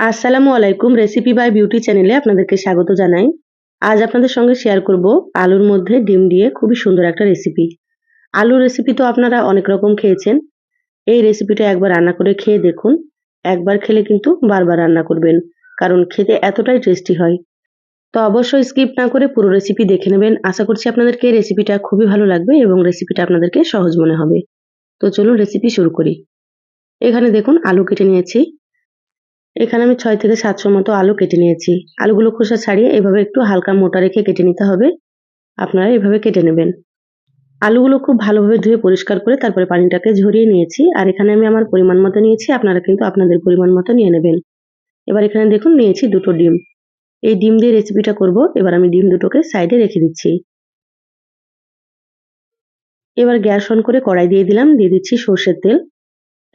আসসালামু আলাইকুম recipe by beauty চ্যানেলে আপনাদেরকে স্বাগত জানাই। আজ আপনাদের সঙ্গে শেয়ার করব আলুর মধ্যে ডিম দিয়ে খুবই সুন্দর একটা রেসিপি আলুর রেসিপি তো আপনারা অনেক রকম খেয়েছেন। এই রেসিপিটা একবার রান্না করে খেয়ে দেখুন। একবার খেলে কিন্তু বারবার রান্না করবেন, কারণ খেতে এতটাই টেস্টি হয়। তো অবশ্যই স্কিপ না করে পুরো রেসিপি দেখে নেবেন। আশা করছি আপনাদেরকে এই রেসিপিটা খুবই ভালো লাগবে এবং রেসিপিটা আপনাদেরকে সহজ মনে হবে। তো চলুন রেসিপি শুরু করি। এখানে দেখুন, আলু কেটে নিয়েছি। এখানে আমি ছয় থেকে সাতশো মতো আলু কেটে নিয়েছি। আলুগুলো খোসা ছাড়িয়ে এভাবে একটু হালকা মোটা রেখে কেটে নিতে হবে। আপনারা এভাবে কেটে নেবেন। আলুগুলো খুব ভালোভাবে ধুয়ে পরিষ্কার করে তারপরে পানিটাকে ঝরিয়ে নিয়েছি। আর এখানে আমি আমার পরিমাণ মতো নিয়েছি, আপনারা কিন্তু আপনাদের পরিমাণ মতো নিয়ে নেবেন। এবার এখানে দেখুন নিয়েছি দুটো ডিম। এই ডিম দিয়ে রেসিপিটা করব। এবার আমি ডিম দুটোকে সাইডে রেখে দিচ্ছি। এবার গ্যাস অন করে কড়াই দিয়ে দিলাম, দিয়ে দিচ্ছি সর্ষের তেল।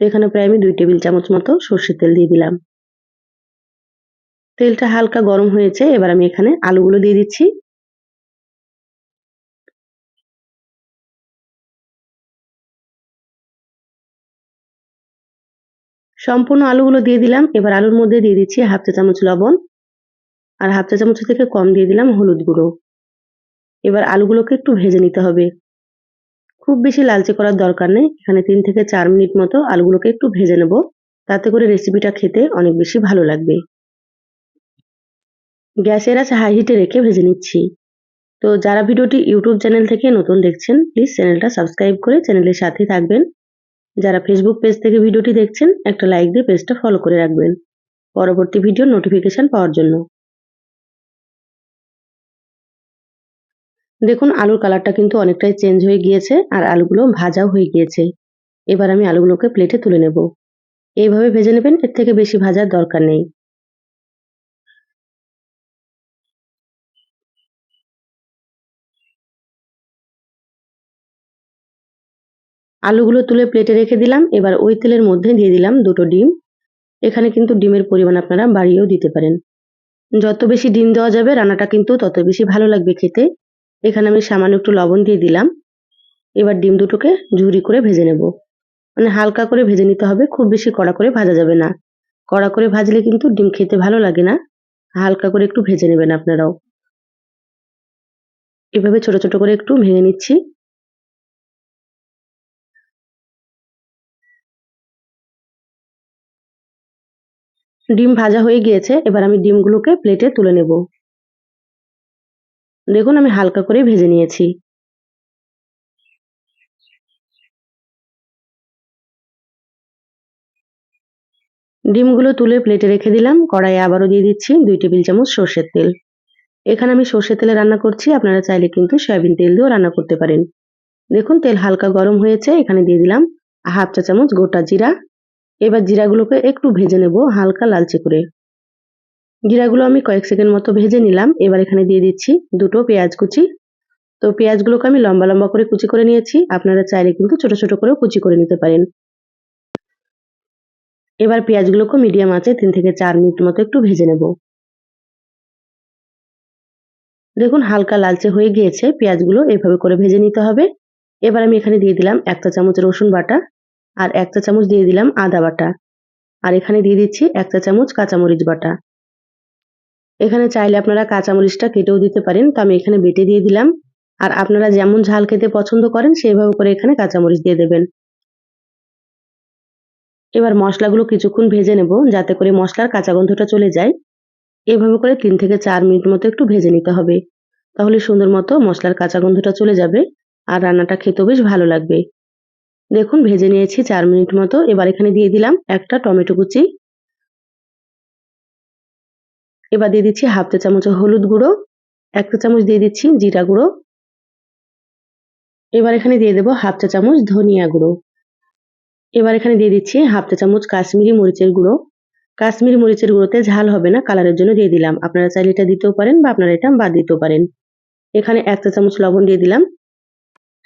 তো এখানে প্রায় আমি দুই টেবিল চামচ মতো সর্ষের তেল দিয়ে দিলাম। তেলটা হালকা গরম হয়েছে, এবার আমি এখানে আলুগুলো দিয়ে দিচ্ছি। সম্পূর্ণ আলুগুলো দিয়ে দিলাম, এবার আলুর মধ্যে দিয়ে দিচ্ছি হাফ চা চামচ লবণ, আর হাফ চা চামচ থেকে কম দিয়ে দিলাম হলুদ গুঁড়ো। এবার আলুগুলোকে একটু ভেজে নিতে হবে। খুব বেশি লালচে করার দরকার নেই, এখানে তিন থেকে চার মিনিট মতো আলুগুলোকে একটু ভেজে নেব, তাতে করে রেসিপিটা খেতে অনেক বেশি ভালো লাগবে। গ্যাসের আছে হাই হিটে রেখে ভেজে নিচ্ছি। তো যারা ভিডিওটি ইউটিউব চ্যানেল থেকে নতুন দেখছেন প্লিজ চ্যানেলটা সাবস্ক্রাইব করে চ্যানেলের সাথে থাকবেন। যারা ফেসবুক পেজ থেকে ভিডিওটি দেখছেন, একটা লাইক দিয়ে পেজটা ফলো করে রাখবেন। পরবর্তী ভিডিওর নোটিফিকেশন পাওয়ার জন্য। দেখুন, আলুর কালারটা কিন্তু অনেকটাই চেঞ্জ হয়ে গিয়েছে আর আলুগুলো ভাজাও হয়ে গিয়েছে। এবার আমি আলুগুলোকে প্লেটে তুলে নেব। এইভাবে ভেজে নেবেন, এর থেকে বেশি ভাজার দরকার নেই। আলুগুলো তুলে প্লেটে রেখে দিলাম। এবার ওই তেলের মধ্যে দিয়ে দিলাম দুটো ডিম। এখানে কিন্তু ডিমের পরিমাণ আপনারা বাড়িয়েও দিতে পারেন। যত বেশি ডিম দেওয়া যাবে, রান্নাটা কিন্তু তত বেশি ভালো লাগবে খেতে। এখানে আমি সামান্য একটু লবণ দিয়ে দিলাম। এবার ডিম দুটোকে ঝুরি করে ভেজে নেব। মানে হালকা করে ভেজে নিতে হবে, খুব বেশি কড়া করে ভাজা যাবে না। কড়া করে ভাজলে কিন্তু ডিম খেতে ভালো লাগে না। হালকা করে একটু ভেজে নেবেন আপনারাও। এভাবে ছোট ছোট করে একটু ভেঙে নিচ্ছি। ডিম ভাজা হয়ে গিয়েছে, এবার আমি ডিমগুলোকে প্লেটে তুলে নেব। দেখুন, আমি হালকা করে ভেজে নিয়েছি। ডিমগুলো তুলে প্লেটে রেখে দিলাম, কড়াইয়ে আবারও দিয়ে দিচ্ছি দুই টেবিল চামচ সর্ষের তেল। এখানে আমি সর্ষের তেলে রান্না করছি, আপনারা চাইলে কিন্তু সয়াবিন তেল দিয়েও রান্না করতে পারেন। দেখুন, তেল হালকা গরম হয়েছে, এখানে দিয়ে দিলাম হাফ চা চামচ গোটা জিরা এবার জিরাগুলোকে একটু ভেজে নেব হালকা লালচে করে। জিরাগুলো আমি কয়েক সেকেন্ড মতো ভেজে নিলাম। এবার এখানে দিয়ে দিচ্ছি দুটো পেঁয়াজ কুচি। তো পেঁয়াজগুলোকে আমি লম্বা লম্বা করে কুচি করে নিয়েছি। আপনারা চাইলে কিন্তু ছোট ছোট করেও কুচি করে নিতে পারেন। এবার পেঁয়াজগুলোকে মিডিয়াম আছে তিন থেকে চার মিনিট মতো একটু ভেজে নেব। দেখুন হালকা লালচে হয়ে গিয়েছে। পেঁয়াজগুলো এভাবে করে ভেজে নিতে হবে। এবার আমি এখানে দিয়ে দিলাম এক চা চামচ রসুন বাটা। আর এক চা চামচ দিয়ে দিলাম আদা বাটা। আর এখানে দিয়ে দিচ্ছি এক চা চামচ কাঁচামরিচ বাটা। এখানে চাইলে আপনারা কাঁচামরিচটা কেটেও দিতে পারেন, তো আমি এখানে বেটে দিয়ে দিলাম। আর আপনারা যেমন ঝাল খেতে পছন্দ করেন সেইভাবে করে এখানে কাঁচামরিচ দিয়ে দেবেন। এবার মশলাগুলো কিছুক্ষণ ভেজে নেব, যাতে করে মশলার কাঁচা গন্ধটা চলে যায়। এভাবে করে তিন থেকে চার মিনিট মতো একটু ভেজে নিতে হবে। তাহলে সুন্দর মতো মশলার কাঁচা গন্ধটা চলে যাবে, আর রান্নাটা খেতেও বেশ ভালো লাগবে। দেখুন, ভেজে নিয়েছি চার মিনিট মতো। এবার এখানে দিয়ে দিলাম একটা টমেটো কুচি। এবার দিয়ে দিচ্ছি হাফ চা চামচ হলুদ গুঁড়ো, এক চা চামচ দিয়ে দিচ্ছি জিরা গুঁড়ো। এবার এখানে দিয়ে দেবো হাফ চা চামচ ধনিয়া গুঁড়ো। এবার এখানে দিয়ে দিচ্ছি হাফ চা চামচ কাশ্মীরি মরিচের গুঁড়ো। কাশ্মীরি মরিচের গুঁড়োতে ঝাল হবে না, কালারের জন্য দিয়ে দিলাম। আপনারা চাইলে এটা দিতেও পারেন বা আপনারা এটা বাদ দিতেও পারেন। এখানে এক চা চামচ লবণ দিয়ে দিলাম।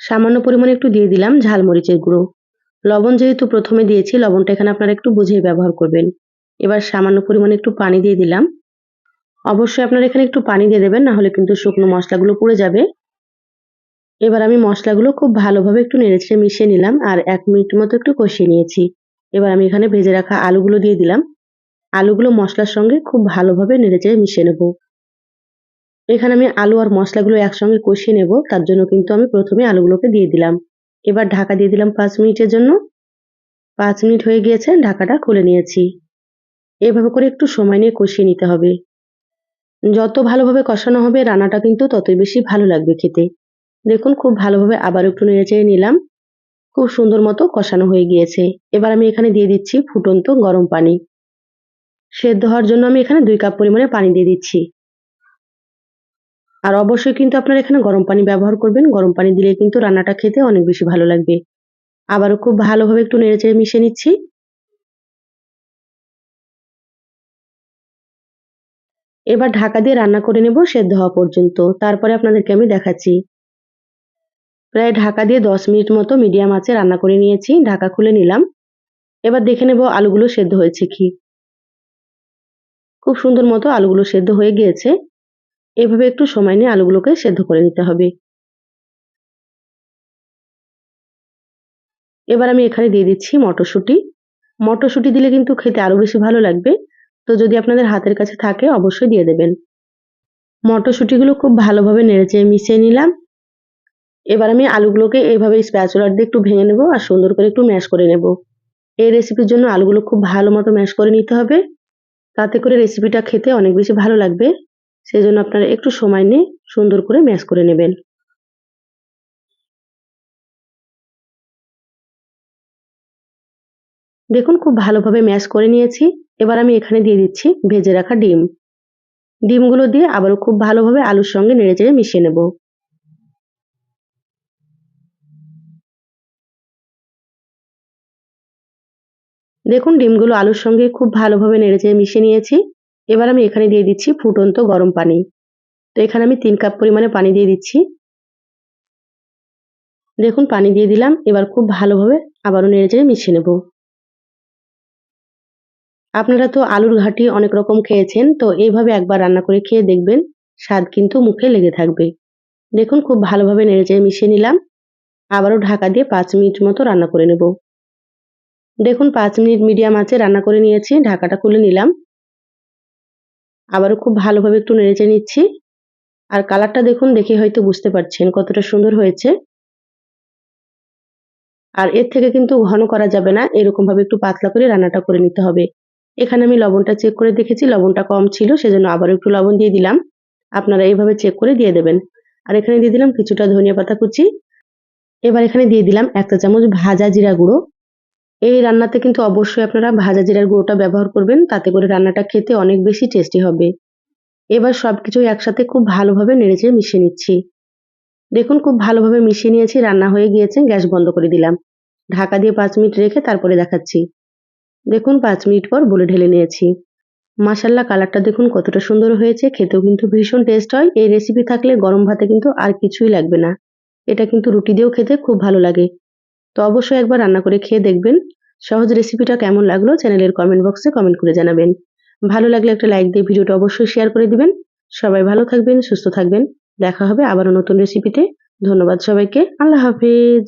সামান্য পরিমাণে একটু দিয়ে দিলাম ঝাল মরিচের গুঁড়ো। লবণ যেহেতু প্রথমে দিয়েছি, লবণটা এখানে আপনারা একটু বুঝিয়ে ব্যবহার করবেন। এবার সামান্য পরিমাণে একটু পানি দিয়ে দিলাম। অবশ্যই আপনারা এখানে একটু পানি দিয়ে দেবেন, না হলে কিন্তু শুকনো মশলাগুলো পুড়ে যাবে। এবার আমি মশলাগুলো খুব ভালোভাবে একটু নেড়েছে মিশিয়ে নিলাম আর এক মিনিট মতো একটু কষিয়ে নিয়েছি। এবার আমি এখানে ভেজে রাখা আলুগুলো দিয়ে দিলাম। আলুগুলো মশলার সঙ্গে খুব ভালোভাবে নেড়েচেড়ে মিশিয়ে নেব। এখানে আমি আলু আর মশলাগুলো একসঙ্গে কষিয়ে নেব, তার জন্য কিন্তু আমি প্রথমে আলুগুলোকে দিয়ে দিলাম। এবার ঢাকা দিয়ে দিলাম পাঁচ মিনিটের জন্য। পাঁচ মিনিট হয়ে গিয়েছে, ঢাকাটা খুলে নিয়েছি। এভাবে করে একটু সময় নিয়ে কষিয়ে নিতে হবে। যত ভালোভাবে কষানো হবে, রান্নাটা কিন্তু ততই বেশি ভালো লাগবে খেতে। দেখুন, খুব ভালোভাবে আবার একটু নেড়ে নিলাম। খুব সুন্দর মতো কষানো হয়ে গিয়েছে। এবার আমি এখানে দিয়ে দিচ্ছি ফুটন্ত গরম পানি। সেদ্ধ হওয়ার জন্য আমি এখানে দুই কাপ পরিমাণে পানি দিয়ে দিচ্ছি। আর অবশ্যই কিন্তু আপনারা এখানে গরম পানি ব্যবহার করবেন। গরম পানি দিলে কিন্তু রান্নাটা খেতে অনেক বেশি ভালো লাগবে। আবারও খুব ভালোভাবে একটু নেড়েচেড়ে মিশিয়ে নিচ্ছি। এবার ঢাকা দিয়ে রান্না করে নেব সেদ্ধ হওয়া পর্যন্ত। তারপরে আপনাদেরকে আমি দেখাচ্ছি। প্রায় ঢাকা দিয়ে দশ মিনিট মতো মিডিয়াম আছে রান্না করে নিয়েছি। ঢাকা খুলে নিলাম। এবার দেখে নেব আলুগুলো সেদ্ধ হয়েছে কি। খুব সুন্দর মতো আলুগুলো সেদ্ধ হয়ে গিয়েছে। এভাবে একটু সময় নিয়ে আলুগুলোকে সেদ্ধ করে নিতে হবে। এবার আমি এখানে দিয়ে দিচ্ছি মটরশুঁটি। মটরশুঁটি দিলে কিন্তু খেতে আরও বেশি ভালো লাগবে। তো যদি আপনাদের হাতের কাছে থাকে, অবশ্যই দিয়ে দেবেন। মটরশুঁটিগুলো খুব ভালোভাবে নেড়েচেড়ে মিশিয়ে নিলাম। এবার আমি আলুগুলোকে এইভাবে স্প্যাচুলার দিয়ে একটু ভেঙে নেব আর সুন্দর করে একটু ম্যাশ করে নেব। এই রেসিপির জন্য আলুগুলো খুব ভালো মতো ম্যাশ করে নিতে হবে। তাতে করে রেসিপিটা খেতে অনেক বেশি ভালো লাগবে। সেই জন্য আপনারা একটু সময় নিয়ে সুন্দর করে ম্যাশ করে নেবেন। দেখুন, খুব ভালোভাবে ম্যাশ করে নিয়েছি। এবার আমি এখানে দিয়ে দিচ্ছি ভেজে রাখা ডিম। ডিমগুলো দিয়ে আবারও খুব ভালোভাবে আলুর সঙ্গে নেড়ে চেড়ে মিশিয়ে নেব। দেখুন, ডিমগুলো আলুর সঙ্গে খুব ভালোভাবে নেড়ে চেড়ে মিশিয়ে নিয়েছি। এবার আমি এখানে দিয়ে দিচ্ছি ফুটন্ত গরম পানি। তো এখানে আমি তিন কাপ পরিমাণে পানি দিয়ে দিচ্ছি। দেখুন, পানি দিয়ে দিলাম। এবার খুব ভালোভাবে আবারও নেড়েচেড়ে মিশিয়ে নেব। আপনারা তো আলুর ঘাটি অনেক রকম খেয়েছেন, তো এইভাবে একবার রান্না করে খেয়ে দেখবেন, স্বাদ কিন্তু মুখে লেগে থাকবে। দেখুন, খুব ভালোভাবে নেড়েচেড়ে মিশিয়ে নিলাম। আবারও ঢাকা দিয়ে পাঁচ মিনিট মতো রান্না করে নেব। দেখুন, পাঁচ মিনিট মিডিয়াম আছে রান্না করে নিয়েছি। ঢাকাটা খুলে নিলাম। আবারও খুব ভালোভাবে একটু নেড়েচে নিচ্ছি। আর কালারটা দেখুন, দেখে হয়তো বুঝতে পারছেন কতটা সুন্দর হয়েছে। আর এর থেকে কিন্তু ঘন করা যাবে না এরকম ভাবে একটু পাতলা করে রান্নাটা করে নিতে হবে। এখানে আমি লবণটা চেক করে দেখেছি, লবণটা কম ছিল, সেজন্য আবার একটু লবণ দিয়ে দিলাম। আপনারা এইভাবে চেক করে দিয়ে দেবেন। আর এখানে দিয়ে দিলাম কিছুটা ধনিয়া পাতা কুচি। এবার এখানে দিয়ে দিলাম একটা চামচ ভাজা জিরা গুঁড়ো। এই রান্নাতে কিন্তু অবশ্যই আপনারা ভাজা জিরার গুঁড়োটা ব্যবহার করবেন, তাতে করে রান্নাটা খেতে অনেক বেশি টেস্টি হবে। এবার সবকিছু একসাথে খুব ভালোভাবে নেড়েচেড়ে মিশিয়ে নিচ্ছি। দেখুন, খুব ভালোভাবে মিশিয়ে নিয়েছি, রান্না হয়ে গিয়েছে, গ্যাস বন্ধ করে দিলাম। ঢাকা দিয়ে পাঁচ মিনিট রেখে তারপরে দেখাচ্ছি। দেখুন, পাঁচ মিনিট পর বলে ঢেলে নিয়েছি। মাসাল্লা কালারটা দেখুন কতটা সুন্দর হয়েছে, খেতেও কিন্তু ভীষণ টেস্ট হয়। এই রেসিপি থাকলে গরম ভাতে কিন্তু আর কিছুই লাগবে না। এটা কিন্তু রুটি দিয়েও খেতে খুব ভালো লাগে। তো অবশ্যই একবার রান্না করে খেয়ে দেখবেন। সহজ রেসিপিটা কেমন লাগল চ্যানেলের কমেন্ট বক্সে কমেন্ট করে জানাবেন। ভালো লাগলে একটা লাইক দিয়ে ভিডিওটা অবশ্যই শেয়ার করে দিবেন। সবাই ভালো থাকবেন, সুস্থ থাকবেন। দেখা হবে আবারও নতুন রেসিপিতে ধন্যবাদ সবাইকে। আল্লাহ হাফিজ।